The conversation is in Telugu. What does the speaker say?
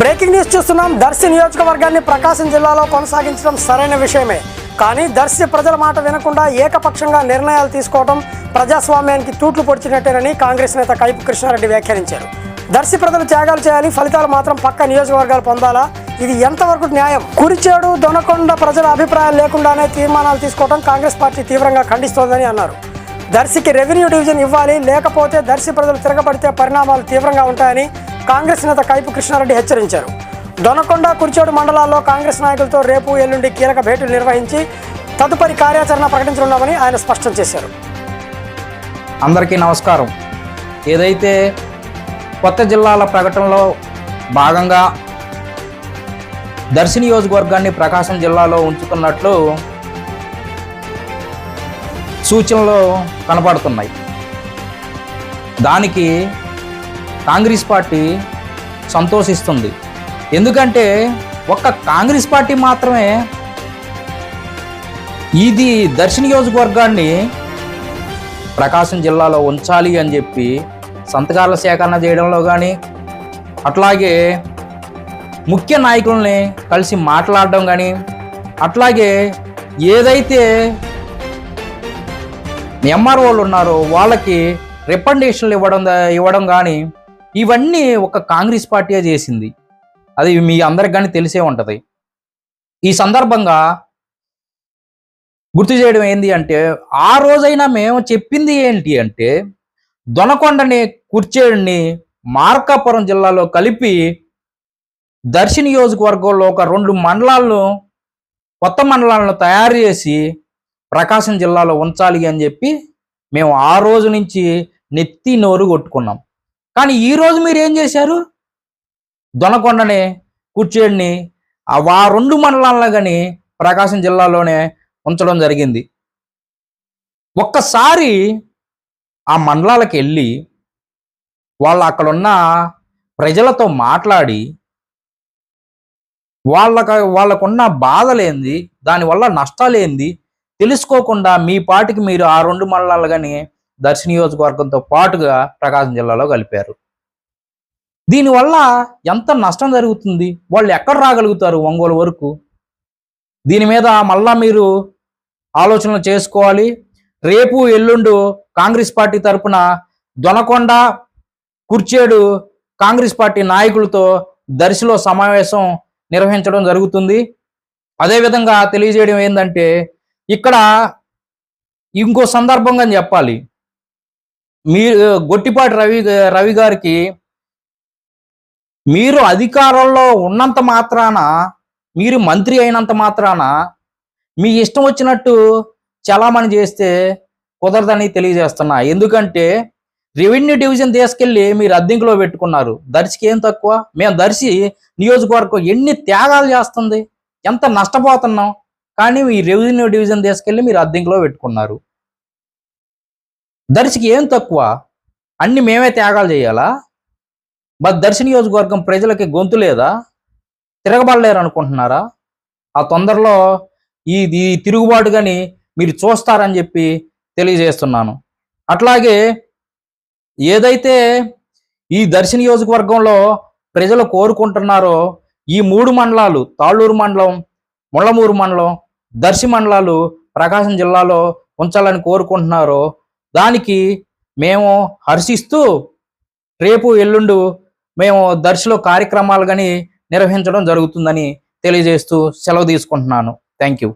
బ్రేకింగ్ న్యూస్ చూస్తున్నాం. దర్శి నియోజకవర్గాన్ని ప్రకాశం జిల్లాలో కొనసాగించడం సరైన విషయమే. కానీ దర్శి ప్రజల మాట వినకుండా ఏకపక్షంగా నిర్ణయాలు తీసుకోవడం ప్రజాస్వామ్యానికి తూట్లు పొడిచినట్టేనని కాంగ్రెస్ నేత కైపు కృష్ణారెడ్డి వ్యాఖ్యానించారు. దర్శి ప్రజలు త్యాగాలు చేయాలి ఫలితాలు మాత్రం పక్క నియోజకవర్గాలు పొందాలా? ఇది ఎంతవరకు న్యాయం? కురిచేడు దొనకొండ ప్రజల అభిప్రాయాలు లేకుండానే తీర్మానాలు తీసుకోవడం కాంగ్రెస్ పార్టీ తీవ్రంగా ఖండిస్తోందని అన్నారు. దర్శికి రెవెన్యూ డివిజన్ ఇవ్వాలి లేకపోతే దర్శి ప్రజలు తిరగబడితే పరిణామాలు తీవ్రంగా ఉంటాయని కాంగ్రెస్ నేత కైపు కృష్ణారెడ్డి హెచ్చరించారు. దొనకొండ కుర్చోడు మండలాల్లో కాంగ్రెస్ నాయకులతో రేపు ఎల్లుండి కీలక భేటీలు నిర్వహించి తదుపరి కార్యాచరణ ప్రకటించనున్నామని ఆయన స్పష్టం చేశారు. అందరికీ నమస్కారం. ఏదైతే కొత్త జిల్లాల ప్రకటనలో భాగంగా దర్శి నియోజకవర్గాన్ని ప్రకాశం జిల్లాలో ఉంచుతున్నట్లు సూచనలు కనపడుతున్నాయి. దానికి కాంగ్రెస్ పార్టీ సంతోషిస్తుంది. ఎందుకంటే ఒక్క కాంగ్రెస్ పార్టీ మాత్రమే ఇది దర్శి నియోజకవర్గాన్ని ప్రకాశం జిల్లాలో ఉంచాలి అని చెప్పి సంతకాల సేకరణ చేయడంలో కానీ అట్లాగే ముఖ్య నాయకుల్ని కలిసి మాట్లాడడం కానీ అట్లాగే ఏదైతే ఎంఆర్ఓలు ఉన్నారో వాళ్ళకి రికమెండేషన్లు ఇవ్వడం ఇవ్వడం కానీ ఇవన్నీ ఒక కాంగ్రెస్ పార్టీయే చేసింది. అది మీ అందరికి కానీ తెలిసే ఉంటుంది. ఈ సందర్భంగా గుర్తు చేయడం ఏంటి అంటే ఆ రోజైనా మేము చెప్పింది ఏంటి అంటే దొనకొండని కుర్చేడిని మార్కాపురం జిల్లాలో కలిపి దర్శి నియోజకవర్గంలో ఒక రెండు మండలాలను కొత్త మండలాలను తయారు చేసి ప్రకాశం జిల్లాలో ఉంచాలి అని చెప్పి మేము ఆ రోజు నుంచి నెత్తి నోరు కొట్టుకున్నాం. కానీ ఈ రోజు మీరు ఏం చేశారు? దొనకొండని కుర్చేడిని ఆ రెండు మండలాల్లో కానీ ప్రకాశం జిల్లాలోనే ఉంచడం జరిగింది. ఒక్కసారి ఆ మండలాలకు వెళ్ళి వాళ్ళు అక్కడున్న ప్రజలతో మాట్లాడి వాళ్ళకి వాళ్ళకున్న బాధలేంది దానివల్ల నష్టాలేంది తెలుసుకోకుండా మీ పాటికి మీరు ఆ రెండు మండలాలు కానీ దర్శి నియోజకవర్గంతో పాటుగా ప్రకాశం జిల్లాలో కలిపారు. దీనివల్ల ఎంత నష్టం జరుగుతుంది? వాళ్ళు ఎక్కడ రాగలుగుతారు ఒంగోలు వరకు? దీని మీద మళ్ళా మీరు ఆలోచనలు చేసుకోవాలి. రేపు ఎల్లుండు కాంగ్రెస్ పార్టీ తరపున దొనకొండ కుర్చేడు కాంగ్రెస్ పార్టీ నాయకులతో దర్శిలో సమావేశం నిర్వహించడం జరుగుతుంది. అదేవిధంగా తెలియజేయడం ఏంటంటే ఇక్కడ ఇంకో సందర్భంగా చెప్పాలి. మీరు గొట్టిపాటి రవి రవి గారికి మీరు అధికారంలో ఉన్నంత మాత్రాన మీరు మంత్రి అయినంత మాత్రాన మీ ఇష్టం వచ్చినట్టు చలామణి చేస్తే కుదరదని తెలియజేస్తున్నా. ఎందుకంటే రెవెన్యూ డివిజన్ తీసుకెళ్ళి మీరు అద్దెంకులో పెట్టుకున్నారు. దర్శికి ఏం తక్కువ? మేము దర్శి నియోజకవర్గం ఎన్ని త్యాగాలు చేస్తుంది? ఎంత నష్టపోతున్నాం? కానీ మీ రెవెన్యూ డివిజన్ తీసుకెళ్ళి మీరు అద్దెంకులో పెట్టుకున్నారు. దర్శికి ఏం తక్కువ? అన్ని మేమే త్యాగాలు చేయాలా? మరి దర్శి నియోజకవర్గం ప్రజలకి గొంతు లేదా? తిరగబడలేరు అనుకుంటున్నారా? ఆ తొందరలో ఇది తిరుగుబాటు కానీ మీరు చూస్తారని చెప్పి తెలియజేస్తున్నాను. అట్లాగే ఏదైతే ఈ దర్శి నియోజకవర్గంలో ప్రజలు కోరుకుంటున్నారో ఈ మూడు మండలాలు తాళ్ళూరు మండలం ముళ్ళమూరు మండలం దర్శి మండలాలు ప్రకాశం జిల్లాలో ఉంచాలని కోరుకుంటున్నారో దానికి మేము హర్షిస్తూ రేపు ఎల్లుండు మేము దర్శిలో కార్యక్రమాలు కానీ నిర్వహించడం జరుగుతుందని తెలియజేస్తూ సెలవు తీసుకుంటున్నాను. Thank you